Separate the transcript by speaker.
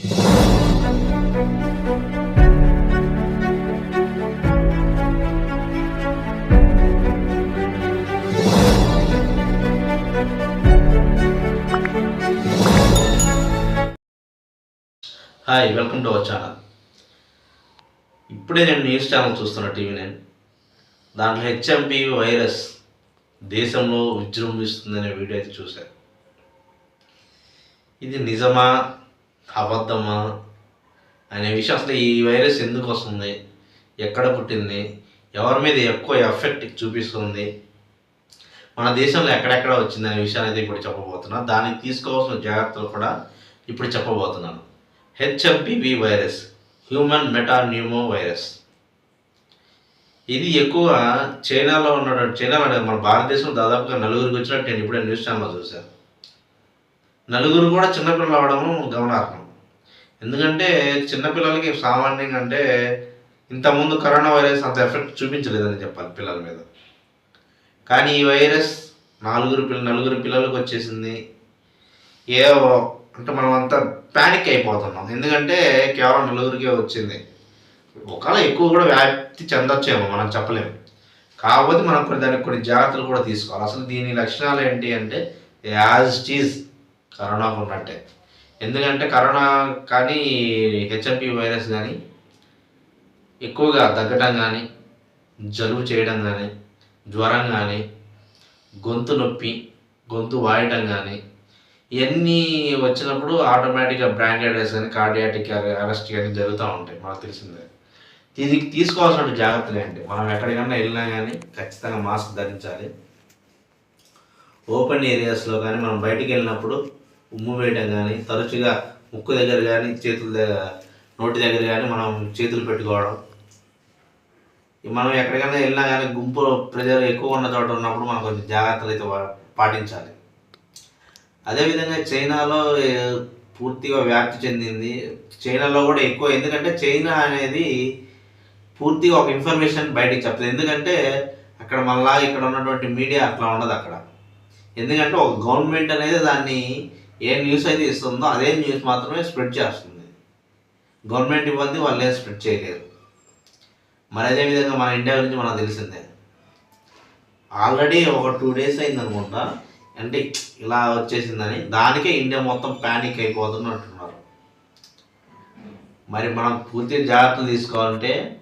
Speaker 1: Hi welcome to our channel ఇప్పుడే నేను news channel చూస్తున్న టీవీ నేను దాంట్లో హెచ్ఎంపి వైరస్ దేశంలో విజృంభిస్తుందనే వీడియో అయితే చూశాను. ఇది నిజమా? అబద్ధమా అనే విషయం. అసలు ఈ వైరస్ ఎందుకు వస్తుంది? ఎక్కడ పుట్టింది? ఎవరి మీద ఎక్కువ ఎఫెక్ట్ చూపిస్తుంది? మన దేశంలో ఎక్కడెక్కడ వచ్చింది అనే విషయాన్ని అయితే ఇప్పుడు చెప్పబోతున్నా దానికి తీసుకోవాల్సిన జాగ్రత్తలు కూడా ఇప్పుడు చెప్పబోతున్నాను. HMPV virus human metapneumo virus ఇది ఎక్కువ చైనాలో ఉన్నటువంటి చైనా మన భారతదేశంలో దాదాపుగా నలుగురికి వచ్చినట్టు నేను ఇప్పుడే న్యూస్ ఛానల్లో చూశాను. నలుగురు కూడా చిన్నపిల్లలు అవడము గమనార్హం. ఎందుకంటే చిన్నపిల్లలకి సామాన్యంగా అంటే ఇంతకుముందు కరోనా వైరస్ అంత ఎఫెక్ట్ చూపించలేదని చెప్పాలి పిల్లల మీద. కానీ ఈ వైరస్ నాలుగురు పిల్ల నలుగురు పిల్లలకు వచ్చేసింది. ఏ అంటే మనం అంతా ప్యానిక్ అయిపోతున్నాం. ఎందుకంటే కేవలం నలుగురికే వచ్చింది. ఒకవేళ ఎక్కువ కూడా వ్యాప్తి చెందొచ్చేమో మనం చెప్పలేము. కాకపోతే మనం కొన్ని దానికి కొన్ని జాగ్రత్తలు కూడా తీసుకోవాలి. అసలు దీని లక్షణాలు ఏంటి అంటే యాజ్ చీజ్ కరోనాకు ఉన్నట్టే. ఎందుకంటే కరోనా కానీ హెచ్ఎంపి వైరస్ కానీ ఎక్కువగా దగ్గటం కానీ జలుబు చేయడం కానీ జ్వరం కానీ గొంతు నొప్పి గొంతు వాయటం కానీ ఇవన్నీ వచ్చినప్పుడు ఆటోమేటిక్గా బ్రాంకెడెస్ కానీ కార్డియాటిక్ అరెస్ట్ కానీ జరుగుతూ ఉంటాయి. మనకు తెలిసిందే. దీనికి తీసుకోవాల్సిన జాగ్రత్తలు ఏంటి మనం ఎక్కడికన్నా వెళ్ళినా కానీ ఖచ్చితంగా మాస్క్ ధరించాలి. ఓపెన్ ఏరియాస్లో కానీ మనం బయటికి వెళ్ళినప్పుడు ఉమ్ము వేయడం కానీ తరచుగా ముక్కు దగ్గర కానీ చేతుల దగ్గర నోటి దగ్గర కానీ మనం చేతులు పెట్టుకోవడం. మనం ఎక్కడికైనా వెళ్ళినా కానీ గుంపు ప్రజలు ఎక్కువ ఉన్న చోట ఉన్నప్పుడు మనం కొంచెం జాగ్రత్తలు అయితే పాటించాలి. అదేవిధంగా చైనాలో పూర్తిగా వ్యాప్తి చెందింది. చైనాలో కూడా ఎక్కువ ఎందుకంటే చైనా అనేది పూర్తిగా ఒక ఇన్ఫర్మేషన్ బయటికి చెప్పదు. ఎందుకంటే అక్కడ మళ్ళా ఇక్కడ ఉన్నటువంటి మీడియా అట్లా ఉండదు అక్కడ. ఎందుకంటే ఒక గవర్నమెంట్ అనేది దాన్ని ఏ న్యూస్ అయితే ఇస్తుందో అదే న్యూస్ మాత్రమే స్ప్రెడ్ చేస్తుంది. గవర్నమెంట్ ఇవ్వద్ది వాళ్ళే స్ప్రెడ్ చేయలేరు. మరి అదేవిధంగా మన ఇండియా గురించి మనకు తెలిసిందే. ఆల్రెడీ ఒక టూ డేస్ అయింది అనుకుంటా అంటే ఇలా వచ్చేసిందని. దానికే ఇండియా మొత్తం ప్యానిక్ అయిపోతున్నట్టున్నారు మరి మనం పూర్తి జాగ్రత్తలు తీసుకోవాలంటే